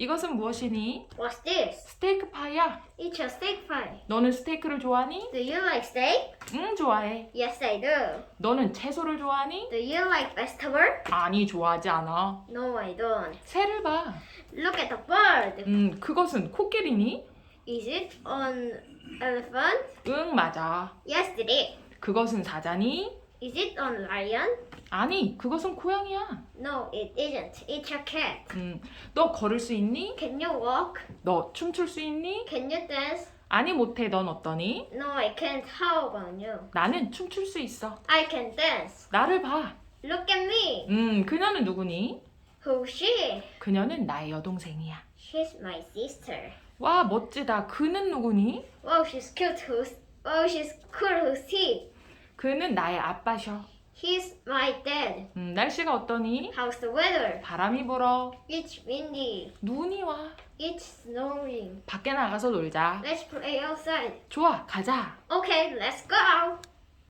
이것은 무엇이니? What's this? 스테이크 파이야. It's a steak pie. 너는 스테이크를 좋아하니? Do you like steak? 응, 좋아해. Yes, I do. 너는 채소를 좋아하니? Do you like vegetable? 아니, 좋아하지 않아. No, I don't. 새를 봐. Look at the bird. 음, 그것은 코끼리니? Is it an elephant? 응, 맞아. Yes, it is. 그것은 사자니? Is it an lion? 아니, 그것은 고양이야. No, it isn't. It's a cat. 음, 너 걸을 수 있니? Can you walk? 너 춤출 수 있니? Can you dance? 아니, 못해. 넌 어떠니? No, I can't. How about you? 나는 춤출 수 있어. I can dance. 나를 봐. Look at me. 음, 그녀는 누구니? Who's she? 그녀는 나의 여동생이야. She's my sister. 와, 멋지다. 그는 누구니? Wow, she's cute. Who's Oh, she's cool. Who's he? 그는 나의 아빠셔. He's my dad. 음, 날씨가 어떠니? How's the weather? 바람이 불어. It's windy. 눈이 와. It's snowing. 밖에 나가서 놀자. Let's play outside. 좋아, 가자. Okay, let's go.